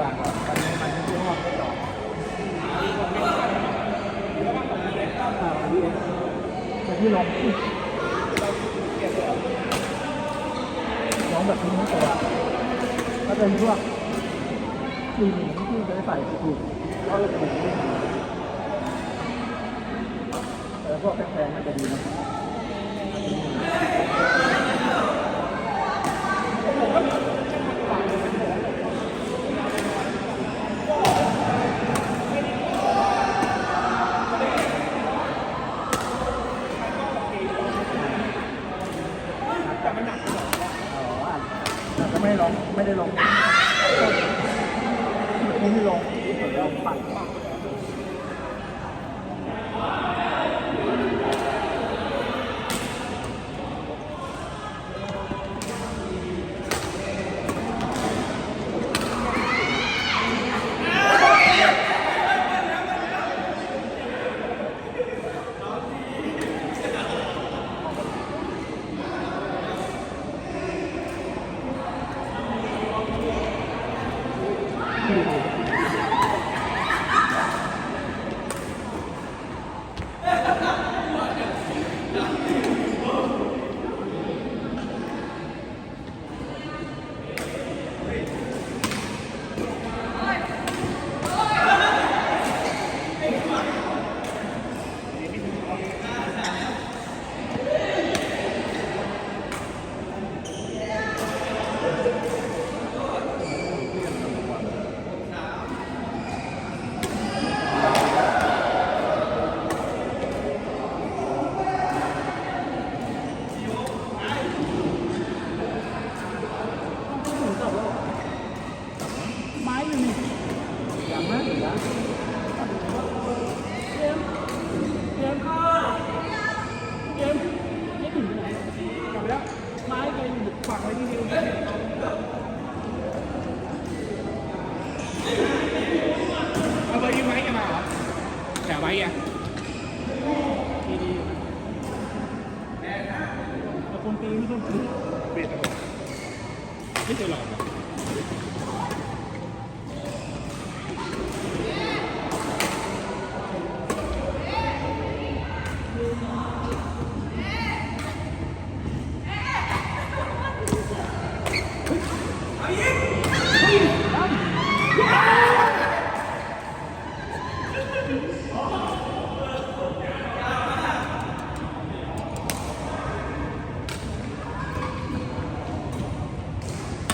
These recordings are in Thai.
บางกันมันที่ห้องก็ต่อที่ลองลองแบบนี้ตัวก็เป็นพวกสีหนึ่งที่ได้ใส่ถูกก็จะถูกแต่พวกแฟนๆมันจะดีนะ ไม่ได้ลงไม่ได้ลงไม่ได้ลงเราปัดปัด ไม้อยู่นี่ อย่างนั้นอย่างนั้น เกมเกมเกมไม่ถึงไหนกลับไป แล้วไม้ไปอยู่ฝักไว้ที่นิวเอาไปยืมไม้กันมาเหรอแต่ไว้อะดีดีแต่คนตีไม่ต้องตีเปลี่ยนตัวไม่เคยหรอก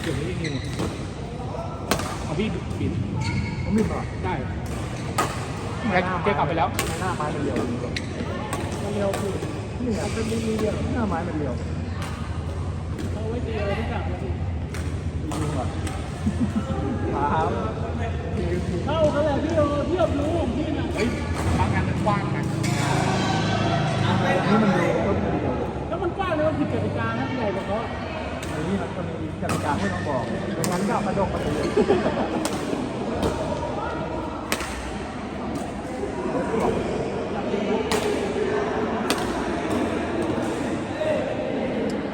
เดี๋ยวนี้ยังไงเอาพี่ปิด ผมมีก่อนได้แกแกกลับไปแล้วหน้าไม้มันเรียวมันเร็วคือนี่อะเป็นดีเดียวหน้าไม้มันเรียวเอาไว้ตีอะไรที่กลับมาสิยิงก่อนครับเข้าเขาแหละพี่โอเทียบรู้ของพี่น่ะเฮ้ยบางงานมันกว้างนะนี่มันเร็วต้นมันเร็วแล้วมันกว้างเลยว่าผิดกติกานะใหญ่กว่าเขาอันนี้มันก็มีกติกาให้น้องบอกงั้นก็มาดกประตู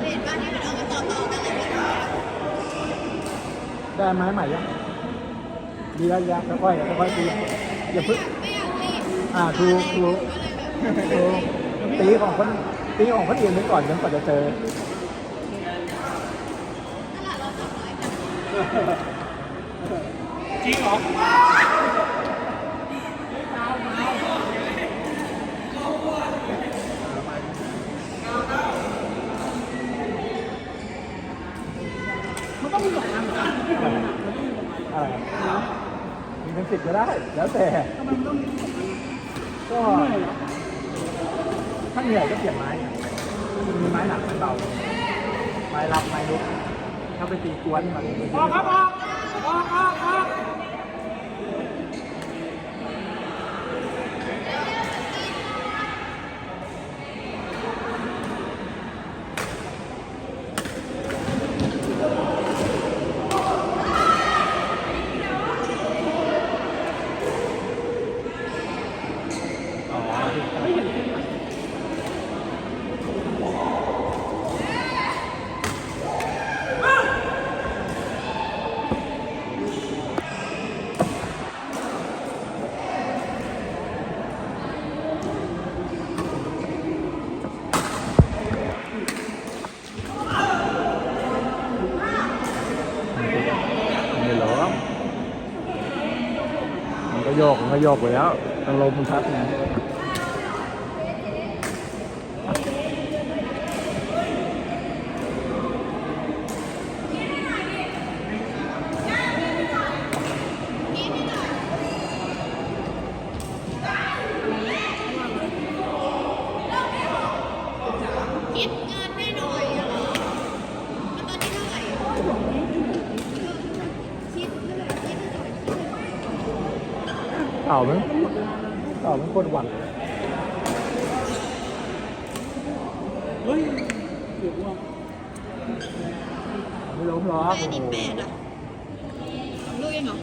เห็นว่าที่มันเอามาต่อต่อกันเลยพี่ ได้ไม้ใหม่ยังดีแล้วยังค่อยๆค่อยๆตีอย่าพึ่งไม่อยากรีบอ่าถูกถูกถูกตีของคนตีของคนอื่นไปก่อนจนกว่าจะเจอตลาดเราสองร้อยค่ะจริงเหรอมันต้องมีสอง อะไรมีเป็นสิบก็ได้ แล้วแต่ก็ถ้าเหนื่อยก็เปลี่ยนไม้มีไม้หนักไม้เบา ไม้รับไม้ลุก ถ้าไปตีกวนมันออกครับออกออกออก ประโยคประโยคไปแล้วอารมณ์มันพัดนะ นี่นี่หน่อยคิดเงินให้หน่อยอะเหรอแล้วตอนนี้เท่าไหร่อะคิดเท่าไหร่คิดเท่าไหร่คิดเท่าไหร่ เต่ามั้งเต่ามันคนหวั่นเฮ้ยเดี๋ยวว่าไม่ล้มหรอกแม่นี่แปดอะสองลูกเองเหรอ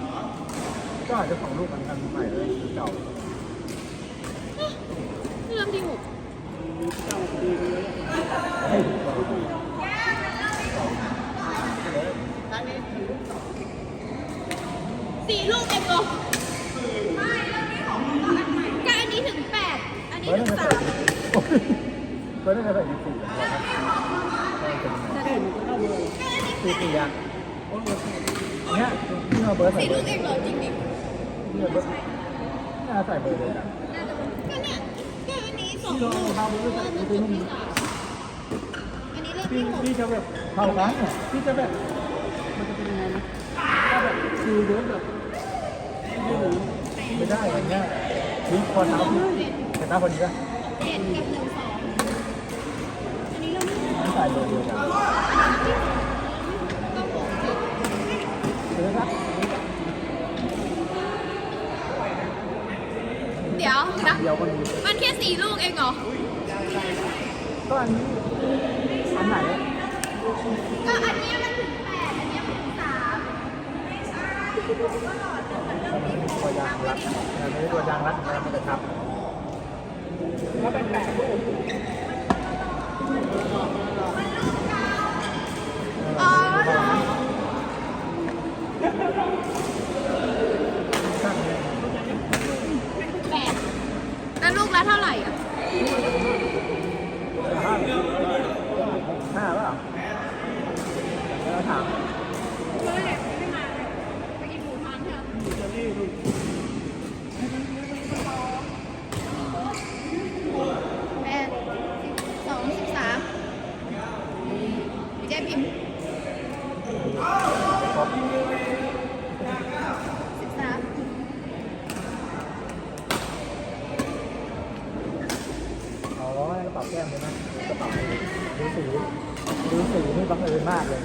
ก็อาจจะสองลูกเหมือนกันใหม่เลยเก่า เริ่มที่หก เจ้าดีเลย ให้ สี่ลูกเองเหรอไม่เริ่มที่หกก็อันนี้ถึงแปดอันนี้ เฮ้ย ถึ นั่ ง น สาม เฮ้ยนั่นอะไรอีกสี่ แค่มันก็เข้าเลย สี่สี่อย่าง โอ้โห เนี้ ยที่เราเบิร์ดใส่สี่เบลูอร์กเองเหรอจริงดิที่เราเบิร์ดน่าใส่เบอร์เลยอะก็เนี่ยก็อันนี้สองที่ลูเรากเอาเท้าไปด้วยอันกันนี้ไปถึงนู่นที่สามอันนี้เริ่มพี่ที่หกพี่จะแบบเท่ากันเนี่ยพี่จะแบบ มันจะเป็นยังไงนะถ้าแบบคือเวิร์ดแบบไม่รู้ไม่ได้อย่างเงี้ยนี่พอเท้าพี่เห็นหน้าพอดีป่ะเจ็ดกับหนึ่งสองอันนี้เริ่มที่หกไม่ใส่เบอร์เดียวกันก็หกสิบเห็นไหมครับ เดี๋ยวนะเดียวก็มีมันแค่สี่ลูกเองเหรอ ก็อันนี้อันไหนก็อันนี้มันถึงแปดอันเนี้มันถึงสามตัวยางรัดอันนี้ตัวยางรัดมันจะทับแล้วเป็นแปดลูกอ๋อแปดแล้วลูกละเท่าไหร่อะ ห้าห้าเปล่าแล้วถาม ไปกินหมูพันค่ะ จะรีบ แปดสิบสองสิบสาม พี่แจ๊พิมพ์ครบสิบสามอ๋อกระเป๋าแก้มเลยนะกระเป๋าดูสีดูสีนี่บังเอิญมากเลย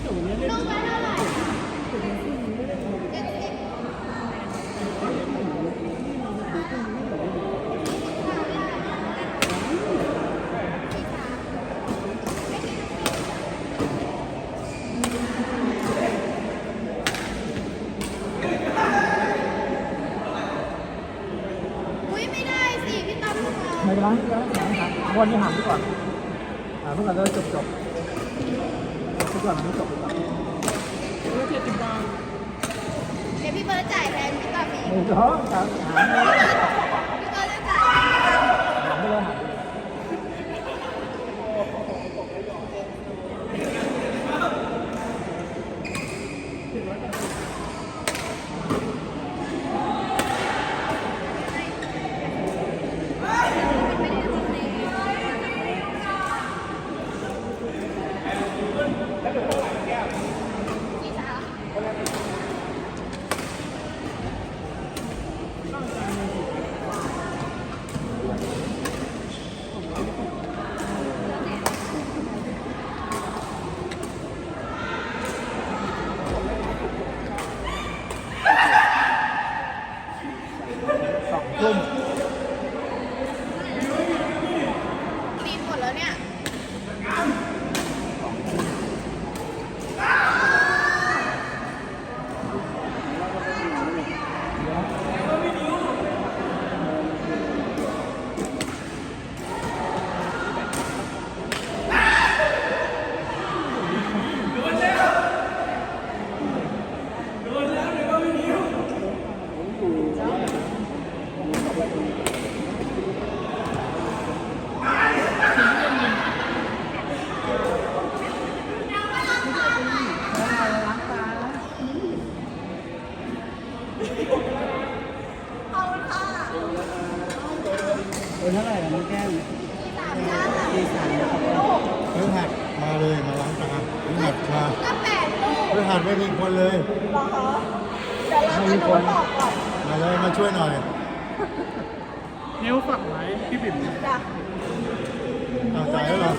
แต่วันนี้เล่น ลูกละเท่าไหร่เจ็ดสิบอุ้ยไม่ได้สิพี่ตั้ม ลูกมาไม่เป็นไม่เป็นไรไม่เป็นไรวนนี้หามดีกว่าหามดีกว่าจะจบจบทุกอย่างมันจบดีกว่าเดเจ็ดสิบบาทเดี๋ยวพี่เบิร์ดจ่ายแทนพี่ตั้มเองหนึ่งสองสามหครับร์ดจะจ่ายแทนพี่ตั้ม หามไปเลยหามไปเลย พี่สาว เขอบคุณค่ะ เป็นเท่าไหร่ล่ะน้องแก้มสามจ้าตีสามนะครับลูกเพื่หัดมาเลยมาล้างตาพื่หัดมาก็แปดลูกพื่หัดไม่มีคนเลย เหรอคะเดี๋ยวเราจะดูบอกก่อนมาเลยมาช่วยหน่อย นิ้วฝักไหมพี่บิ่ม จ้ะ เอาจ่ายแล้วเหรอ